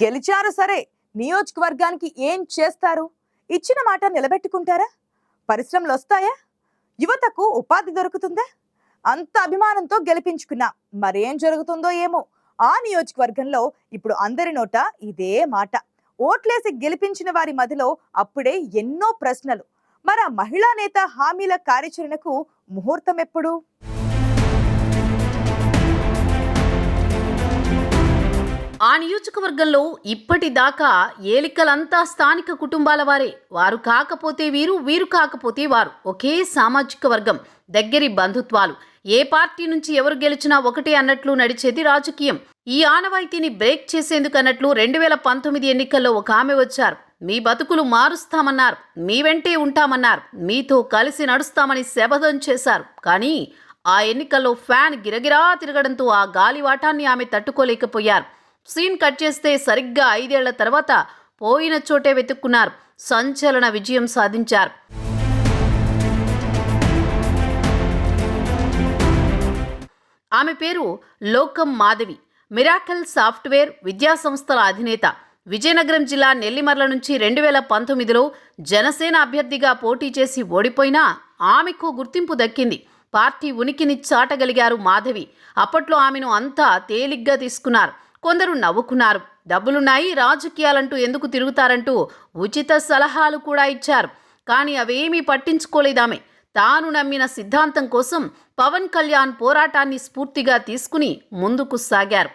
గెలిచారు సరే. నియోజకవర్గానికి ఏం చేస్తారు? ఇచ్చిన మాట నిలబెట్టుకుంటారా? పరిశ్రమలు వస్తాయా? యువతకు ఉపాధి దొరుకుతుందా? అంత అభిమానంతో గెలిపించుకున్నా మరేం జరుగుతుందో ఏమో. ఆ నియోజకవర్గంలో ఇప్పుడు అందరి నోట ఇదే మాట. ఓట్లేసి గెలిపించిన వారి మధ్యలో అప్పుడే ఎన్నో ప్రశ్నలు. మరి ఆ మహిళా నేత హామీల కార్యాచరణకు ముహూర్తం ఎప్పుడు? ఆ నియోజకవర్గంలో ఇప్పటిదాకా ఏలికలంతా స్థానిక కుటుంబాల వారే. వారు కాకపోతే వీరు వీరు కాకపోతే వారు. ఒకే సామాజిక వర్గం దగ్గరి బంధుత్వాలు. ఏ పార్టీ నుంచి ఎవరు గెలిచినా ఒకటే అన్నట్లు నడిచేది రాజకీయం. ఈ ఆనవాయితీని బ్రేక్ చేసేందుకు అన్నట్లు రెండు వేల పంతొమ్మిది ఎన్నికల్లో ఒక ఆమె వచ్చారు. మీ బతుకులు మారుస్తామన్నారు. మీ వెంటే ఉంటామన్నారు. మీతో కలిసి నడుస్తామని శపథం చేశారు. కానీ ఆ ఎన్నికల్లో ఫ్యాన్ గిరగిరా తిరగడంతో ఆ గాలివాటాన్ని ఆమె తట్టుకోలేకపోయారు. సీన్ కట్ చేస్తే సరిగ్గా ఐదేళ్ళ తర్వాత పోయిన చోటే వెతుక్కున్నారు. సంచలన విజయం సాధించారు. ఆమె పేరు లోకం మాధవి. మిరాకల్ సాఫ్ట్వేర్ విద్యా సంస్థల అధినేత. విజయనగరం జిల్లా నెల్లిమర్ల నుంచి రెండు వేల పంతొమ్మిదిలో జనసేన అభ్యర్థిగా పోటీ చేసి ఓడిపోయినా ఆమెకు గుర్తింపు దక్కింది. పార్టీ ఉనికిని చాటగలిగారు మాధవి. అప్పట్లో ఆమెను అంతా తేలిగ్గా తీసుకున్నారు. కొందరు నవ్వుకున్నారు. డబ్బులున్నాయి రాజకీయాలంటూ ఎందుకు తిరుగుతారంటూ ఉచిత సలహాలు కూడా ఇచ్చారు. కానీ అవేమీ పట్టించుకోలేదామే తాను నమ్మిన సిద్ధాంతం కోసం పవన్ కళ్యాణ్ పోరాటాన్ని స్ఫూర్తిగా తీసుకుని ముందుకు సాగారు.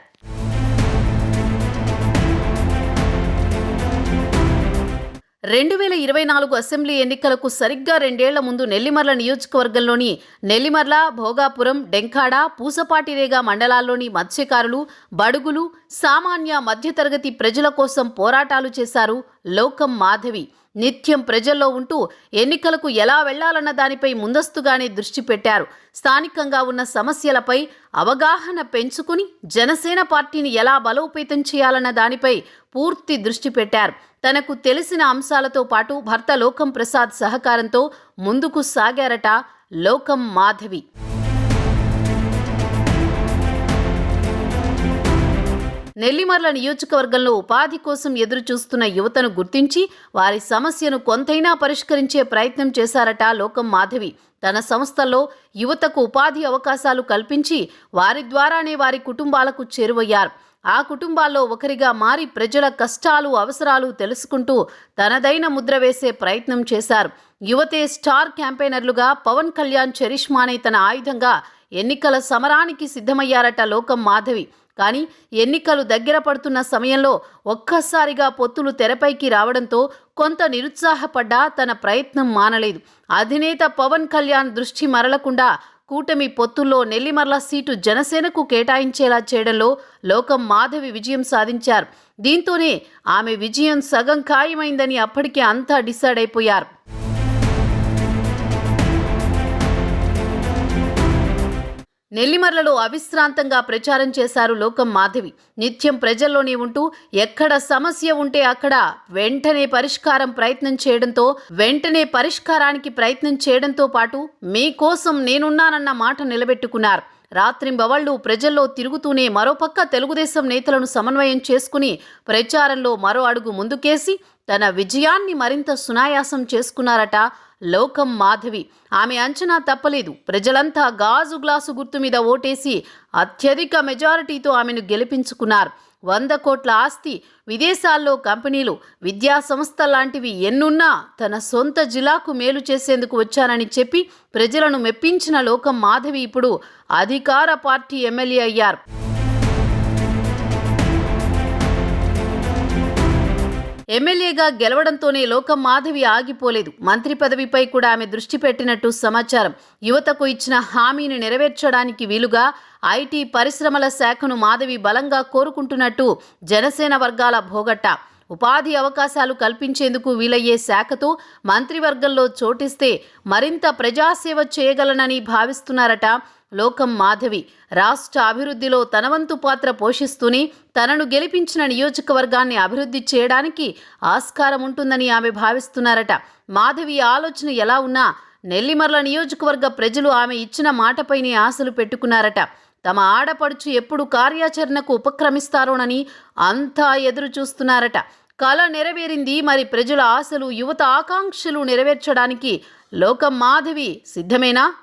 రెండు వేల ఇరవై నాలుగు అసెంబ్లీ ఎన్నికలకు సరిగ్గా రెండేళ్ళ ముందు నెల్లిమర్ల నియోజకవర్గంలోని నెల్లిమర్ల భోగాపురం డెంకాడ పూసపాటిరేగ మండలాల్లోని మత్స్యకారులు బడుగులు సామాన్య మధ్యతరగతి ప్రజల కోసం పోరాటాలు చేశారు లోకం మాధవి. నిత్యం ప్రజల్లో ఉంటూ ఎన్నికలకు ఎలా వెళ్ళాలన్న దానిపై ముందస్తుగానే దృష్టి పెట్టారు. స్థానికంగా ఉన్న సమస్యలపై అవగాహన పెంచుకుని జనసేన పార్టీని ఎలా బలోపేతం చేయాలన్న దానిపై పూర్తి దృష్టి పెట్టారు. తనకు తెలిసిన అంశాలతో పాటు భర్త లోకం ప్రసాద్ సహకారంతో ముందుకు సాగారట లోకం మాధవి. నెల్లిమర్ల నియోజకవర్గంలో ఉపాధి కోసం ఎదురు చూస్తున్న యువతను గుర్తించి వారి సమస్యను కొంతైనా పరిష్కరించే ప్రయత్నం చేశారట లోకం మాధవి. తన సంస్థల్లో యువతకు ఉపాధి అవకాశాలు కల్పించి వారి ద్వారానే వారి కుటుంబాలకు చేరువయ్యారు. ఆ కుటుంబాల్లో ఒకరిగా మారి ప్రజల కష్టాలు అవసరాలు తెలుసుకుంటూ తనదైన ముద్ర వేసే ప్రయత్నం చేశారు. యువతే స్టార్ క్యాంపెయినర్లుగా పవన్ కళ్యాణ్ చరిష్మానే తన ఆయుధంగా ఎన్నికల సమరానికి సిద్ధమయ్యారట లోకం మాధవి. కానీ ఎన్నికలు దగ్గర పడుతున్న సమయంలో ఒక్కసారిగా పొత్తులు తెరపైకి రావడంతో కొంత నిరుత్సాహపడ్డా తన ప్రయత్నం మానలేదు. అధినేత పవన్ కళ్యాణ్ దృష్టి మరలకుండా కూటమి పొత్తుల్లో నెల్లిమర్ల సీటు జనసేనకు కేటాయించేలా చేయడంలో లోకం మాధవి విజయం సాధించారు. దీంతోనే ఆమె విజయం సగం ఖాయమైందని అప్పటికే అంతా డిసైడ్ అయిపోయారు. నెల్లిమర్లలో అవిశ్రాంతంగా ప్రచారం చేశారు లోకం మాధవి. నిత్యం ప్రజల్లోనే ఉంటూ ఎక్కడ సమస్య ఉంటే అక్కడ వెంటనే పరిష్కారం ప్రయత్నం చేయడంతో వెంటనే పరిష్కారానికి ప్రయత్నం చేయడంతో పాటు మీకోసం నేనున్నానన్న మాట నిలబెట్టుకున్నారు. రాత్రింబవళ్ళు ప్రజల్లో తిరుగుతూనే మరోపక్క తెలుగుదేశం నేతలను సమన్వయం చేసుకుని ప్రచారంలో మరో అడుగు ముందుకేసి తన విజయాన్ని మరింత సునాయాసం చేసుకున్నారట లోకం మాధవి. ఆమె అంచనా తప్పలేదు. ప్రజలంతా గాజు గ్లాసు గుర్తు మీద ఓటేసి అత్యధిక మెజారిటీతో ఆమెను గెలిపించుకున్నారు. వంద కోట్ల ఆస్తి విదేశాల్లో కంపెనీలు విద్యా సంస్థ లాంటివి ఎన్నున్నా తన సొంత జిల్లాకు మేలు చేసేందుకు వచ్చానని చెప్పి ప్రజలను మెప్పించిన లోకం మాధవి ఇప్పుడు అధికార పార్టీ ఎమ్మెల్యే అయ్యారు. ఎమ్మెల్యేగా గెలవడంతోనే లోకం మాధవి ఆగిపోలేదు. మంత్రి పదవిపై కూడా ఆమె దృష్టి పెట్టినట్టు సమాచారం. యువతకు ఇచ్చిన హామీని నెరవేర్చడానికి వీలుగా ఐటీ పరిశ్రమల శాఖను మాధవి బలంగా కోరుకుంటున్నట్టు జనసేన వర్గాల భోగట్ట. ఉపాధి అవకాశాలు కల్పించేందుకు వీలయ్యే శాఖతో మంత్రివర్గంలో చోటిస్తే మరింత ప్రజాసేవ చేయగలనని భావిస్తున్నారట లోకం మాధవి. రాష్ట్ర అభివృద్ధిలో తనవంతు పాత్ర పోషిస్తూనే తనను గెలిపించిన నియోజకవర్గాన్ని అభివృద్ధి చేయడానికి ఆస్కారం ఉంటుందని ఆమె భావిస్తున్నారట. మాధవి ఆలోచన ఎలా ఉన్నా నెల్లిమర్ల నియోజకవర్గ ప్రజలు ఆమె ఇచ్చిన మాటపైనే ఆశలు పెట్టుకున్నారట. తమ ఆడపడుచు ఎప్పుడు కార్యాచరణకు ఉపక్రమిస్తారోనని అంతా ఎదురు చూస్తున్నారట కళ నెరవేరింది. మరి ప్రజల ఆశలు యువత ఆకాంక్షలు నెరవేర్చడానికి లోకం మాధవి సిద్ధమేనా?